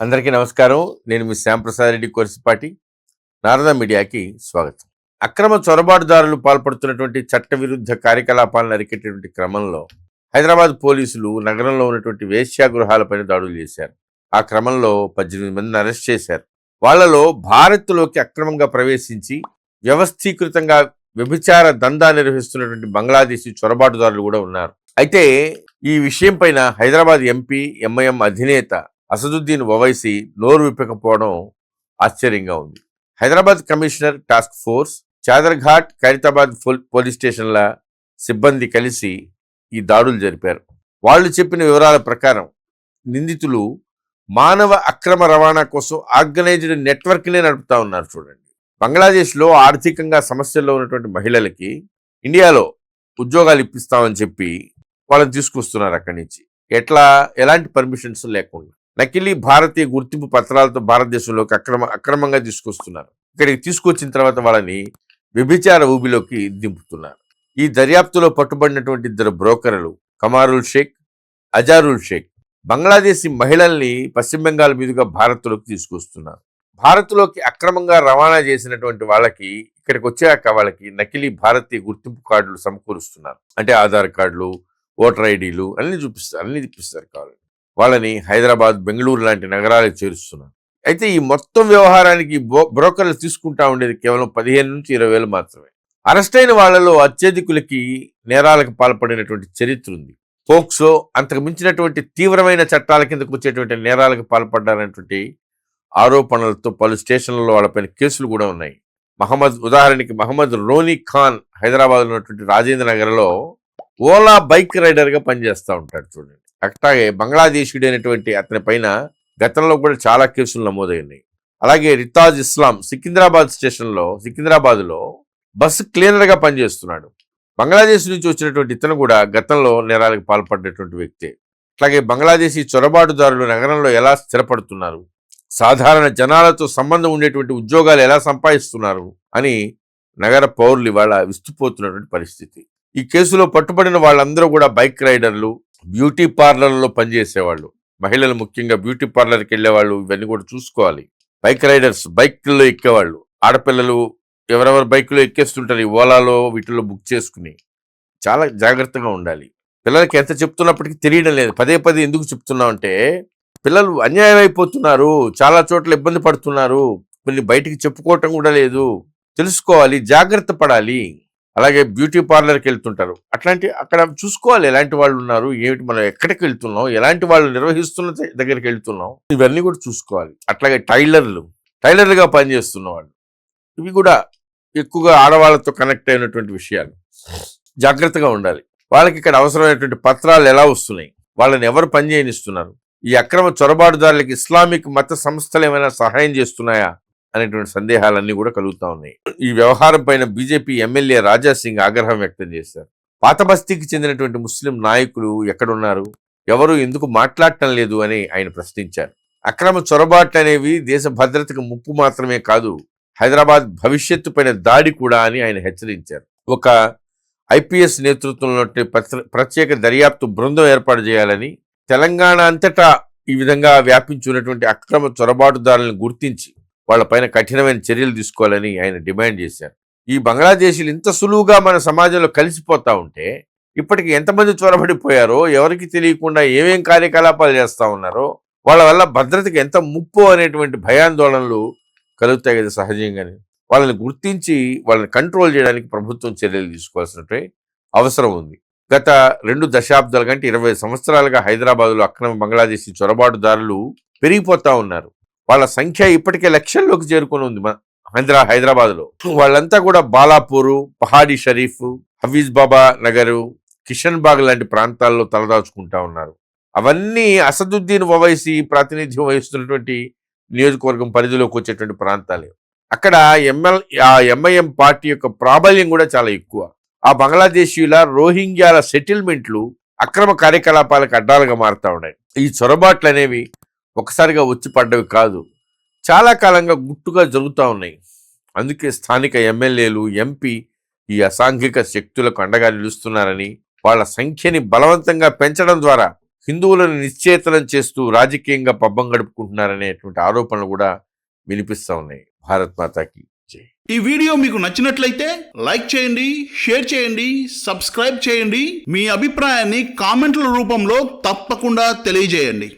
అందరికీ నమస్కారం. నేను మీ శ్యాంప్రసాద్ రెడ్డి కొరిసిపాటి. నారద మీడియాకి స్వాగతం. అక్రమ చొరబాటుదారులు పాల్పడుతున్నటువంటి చట్టవిరుద్ధ కార్యకలాపాలను అరికెట్టేటువంటి క్రమంలో హైదరాబాద్ పోలీసులు నగరంలో ఉన్నటువంటి వేశ్యాగృహాలపైన దాడులు చేశారు. ఆ క్రమంలో పద్దెనిమిది మందిని అరెస్ట్ చేశారు. వాళ్ళలో భారత్లోకి అక్రమంగా ప్రవేశించి వ్యవస్థీకృతంగా వ్యభిచార దందా నిర్వహిస్తున్నటువంటి బంగ్లాదేశీ చొరబాటుదారులు కూడా ఉన్నారు. అయితే ఈ విషయం పైన హైదరాబాద్ ఎంపీ ఎంఐఎం అధినేత అసదుద్దీన్ ఓవైసీ నోరు విప్పకపోవడం ఆశ్చర్యంగా ఉంది. Hyderabad commissioner task force Chadarghat Khairatabad police స్టేషన్ల సిబ్బంది కలిసి ఈ దాడులు జరిపారు. వాళ్ళు చెప్పిన వివరాల ప్రకారం నిందితులు మానవ అక్రమ రవాణా కోసం ఆర్గనైజ్డ్ నెట్వర్క్నే నడుపుతా ఉన్నారు చూడండి. బంగ్లాదేశ్లో ఆర్థికంగా సమస్యల్లో ఉన్నటువంటి మహిళలకి ఇండియాలో ఉద్యోగాలు ఇప్పిస్తామని చెప్పి వాళ్ళని తీసుకొస్తున్నారు అక్కడి నుంచి. ఎట్లా ఎలాంటి పర్మిషన్స్ లేకుండా. నకిలీ భారతీయ గుర్తింపు పత్రాలతో భారతదేశంలోకి అక్రమ అక్రమంగా తీసుకొస్తున్నారు. ఇక్కడికి తీసుకొచ్చిన తర్వాత వాళ్ళని వ్యభిచార ఊబిలోకి దింపుతున్నారు. ఈ దర్యాప్తులో పట్టుబడినటువంటి ఇద్దరు బ్రోకర్లు కమారుల్ షేక్ అజారుల్ షేక్ బంగ్లాదేశీ మహిళల్ని పశ్చిమ బెంగాల్ మీదుగా భారత్లోకి తీసుకొస్తున్నారు. భారత్లోకి అక్రమంగా రవాణా చేసినటువంటి వాళ్ళకి ఇక్కడికి వచ్చాక వాళ్ళకి నకిలీ భారతీయ గుర్తింపు కార్డులు సమకూరుస్తున్నారు. అంటే ఆధార్ కార్డులు ఓటర్ ఐడీలు అన్ని చూపిస్తారు అన్ని తిప్పిస్తారు కావాలని వాళ్ళని హైదరాబాద్ బెంగళూరు లాంటి నగరాలకు చేరుస్తున్నారు. అయితే ఈ మొత్తం వ్యవహారానికి బ్రోకర్లు తీసుకుంటా ఉండేది కేవలం పదిహేను నుంచి ఇరవై వేలు మాత్రమే. అరెస్ట్ అయిన వాళ్ళలో అత్యధికులకి నేరాలకు పాల్పడినటువంటి చరిత్ర ఉంది. పోక్సో అంతకు మించినటువంటి తీవ్రమైన చట్టాల కిందకు వచ్చేటువంటి నేరాలకు పాల్పడ్డారనేటువంటి ఆరోపణలతో పలు స్టేషన్లలో వాళ్ళపైన కేసులు కూడా ఉన్నాయి. మహమ్మద్ ఉదాహరణకి మహమ్మద్ రోనీ ఖాన్ హైదరాబాద్ ఉన్నటువంటి రాజేంద్ర నగర్లో ఓలా బైక్ రైడర్గా పనిచేస్తూ ఉంటాడు చూడండి. అట్లాగే బంగ్లాదేశీయుడైనటువంటి అతని పైన గతంలో కూడా చాలా కేసులు నమోదైనాయి. అలాగే రితాజ్ ఇస్లాం సికింద్రాబాద్ స్టేషన్లో సికింద్రాబాద్లో బస్సు క్లీనర్గా పనిచేస్తున్నాడు. బంగ్లాదేశ్ నుంచి వచ్చినటువంటి ఇతను కూడా గతంలో నేరాలకు పాల్పడినటువంటి వ్యక్తే. అట్లాగే బంగ్లాదేశీ చొరబాటుదారులు నగరంలో ఎలా స్థిరపడుతున్నారు? సాధారణ జనాలతో సంబంధం ఉండేటువంటి ఉద్యోగాలు ఎలా సంపాదిస్తున్నారు? అని నగర పౌరులు ఇవాళ విస్తుపోతున్నటువంటి పరిస్థితి. ఈ కేసులో పట్టుబడిన వాళ్ళందరూ కూడా బైక్ రైడర్లు బ్యూటీ పార్లర్లో పనిచేసేవాళ్ళు. మహిళలు ముఖ్యంగా బ్యూటీ పార్లర్కి వెళ్ళేవాళ్ళు ఇవన్నీ కూడా చూసుకోవాలి. బైక్ రైడర్స్ బైక్లో ఎక్కేవాళ్ళు. ఆడపిల్లలు ఎవరెవరు బైక్లో ఎక్కేస్తుంటారు ఈ ఓలాలో వీటిల్లో బుక్ చేసుకుని. చాలా జాగ్రత్తగా ఉండాలి. పిల్లలకి ఎంత చెప్తున్నప్పటికీ తెలియడం లేదు. పదే పదే ఎందుకు చెప్తున్నాం అంటే పిల్లలు అన్యాయం అయిపోతున్నారు. చాలా చోట్ల ఇబ్బంది పడుతున్నారు. కొన్ని బయటికి చెప్పుకోవటం కూడా లేదు. తెలుసుకోవాలి జాగ్రత్త పడాలి. అలాగే బ్యూటీ పార్లర్కి వెళ్తుంటారు. అట్లాంటి అక్కడ చూసుకోవాలి ఎలాంటి వాళ్ళు ఉన్నారు ఏమిటి మనం ఎక్కడికి వెళ్తున్నాం ఎలాంటి వాళ్ళు నిర్వహిస్తున్న దగ్గరికి వెళ్తున్నాం ఇవన్నీ కూడా చూసుకోవాలి. అట్లాగే టైలర్లు టైలర్లుగా పనిచేస్తున్న వాళ్ళు ఇవి కూడా ఎక్కువగా ఆడవాళ్ళతో కనెక్ట్ అయినటువంటి విషయాలు. జాగ్రత్తగా ఉండాలి. వాళ్ళకి ఇక్కడ అవసరమైనటువంటి పత్రాలు ఎలా వస్తున్నాయి? వాళ్ళని ఎవరు పనిచేయనిస్తున్నారు? ఈ అక్రమ చొరబాటుదారులకు ఇస్లామిక్ మత సంస్థలు ఏమైనా సహాయం చేస్తున్నాయా? అనేటువంటి సందేహాలన్నీ కూడా కలుగుతా ఉన్నాయి. ఈ వ్యవహారం పైన బీజేపీ ఎమ్మెల్యే రాజా సింగ్ ఆగ్రహం వ్యక్తం చేశారు. పాత బస్తీకి చెందినటువంటి ముస్లిం నాయకులు ఎక్కడున్నారు? ఎవరు? ఎందుకు మాట్లాడటం లేదు? అని ఆయన ప్రశ్నించారు. అక్రమ చొరబాట్లు అనేవి దేశ భద్రతకు ముప్పు మాత్రమే కాదు హైదరాబాద్ భవిష్యత్తు పైన దాడి కూడా అని ఆయన హెచ్చరించారు. ఒక ఐపీఎస్ నేతృత్వంలో ప్రత్యేక దర్యాప్తు బృందం ఏర్పాటు చేయాలని తెలంగాణ అంతటా ఈ విధంగా వ్యాపించి ఉన్నటువంటి అక్రమ చొరబాటుదారులను గుర్తించి వాళ్ళపైన కఠినమైన చర్యలు తీసుకోవాలని ఆయన డిమాండ్ చేశారు. ఈ బంగ్లాదేశీలు ఇంత సులువుగా మన సమాజంలో కలిసిపోతా ఉంటే ఇప్పటికి ఎంతమంది చొరబడిపోయారో ఎవరికి తెలియకుండా ఏమేం కార్యకలాపాలు చేస్తా ఉన్నారో వాళ్ళ వల్ల భద్రతకి ఎంత ముప్పు అనేటువంటి భయాందోళనలు కలుగుతాయి కదా సహజంగానే. వాళ్ళని గుర్తించి వాళ్ళని కంట్రోల్ చేయడానికి ప్రభుత్వం చర్యలు తీసుకోవాల్సినటువంటి అవసరం ఉంది. గత రెండు దశాబ్దాల కంటే ఇరవై సంవత్సరాలుగా హైదరాబాద్లో అక్రమ బంగ్లాదేశీ చొరబాటుదారులు పెరిగిపోతూ ఉన్నారు. వాళ్ళ సంఖ్య ఇప్పటికే లక్షల్లోకి చేరుకొని ఉంది మన హైదరా హైదరాబాద్లో. వాళ్ళంతా కూడా బాలాపూరు పహాడి షరీఫ్ హఫీజ్ బాబా నగరు కిషన్ బాగ్ లాంటి ప్రాంతాల్లో తలదాచుకుంటా ఉన్నారు. అవన్నీ అసదుద్దీన్ ఓవైసీ ప్రాతినిధ్యం వహిస్తున్నటువంటి నియోజకవర్గం పరిధిలోకి వచ్చేటువంటి ప్రాంతాలే. అక్కడ ఎంఎల్ ఆ ఎంఐఎం పార్టీ యొక్క ప్రాబల్యం కూడా చాలా ఎక్కువ. ఆ బంగ్లాదేశీయుల రోహింగ్యాల సెటిల్మెంట్లు అక్రమ కార్యకలాపాలకు అడ్డాలుగా మారుతూ ఉన్నాయి. ఈ చొరబాట్లు అనేవి ఒకసారిగా వచ్చి పడ్డవి కాదు. చాలా కాలంగా గుట్టుగా జరుగుతూ ఉన్నాయి. అందుకే స్థానిక ఎమ్మెల్యేలు ఎంపీ ఈ అసాంఘిక శక్తులకు అండగా నిలుస్తున్నారని వాళ్ళ సంఖ్యని బలవంతంగా పెంచడం ద్వారా హిందువులను నిశ్చేతనం చేస్తూ రాజకీయంగా పబ్బం గడుపుకుంటున్నారనేటువంటి ఆరోపణలు కూడా వినిపిస్తూ ఉన్నాయి. భారత్ మాతాకి జై. ఈ వీడియో మీకు నచ్చినట్లయితే లైక్ చేయండి షేర్ చేయండి సబ్స్క్రైబ్ చేయండి. మీ అభిప్రాయాన్ని కామెంట్ల రూపంలో తప్పకుండా తెలియజేయండి.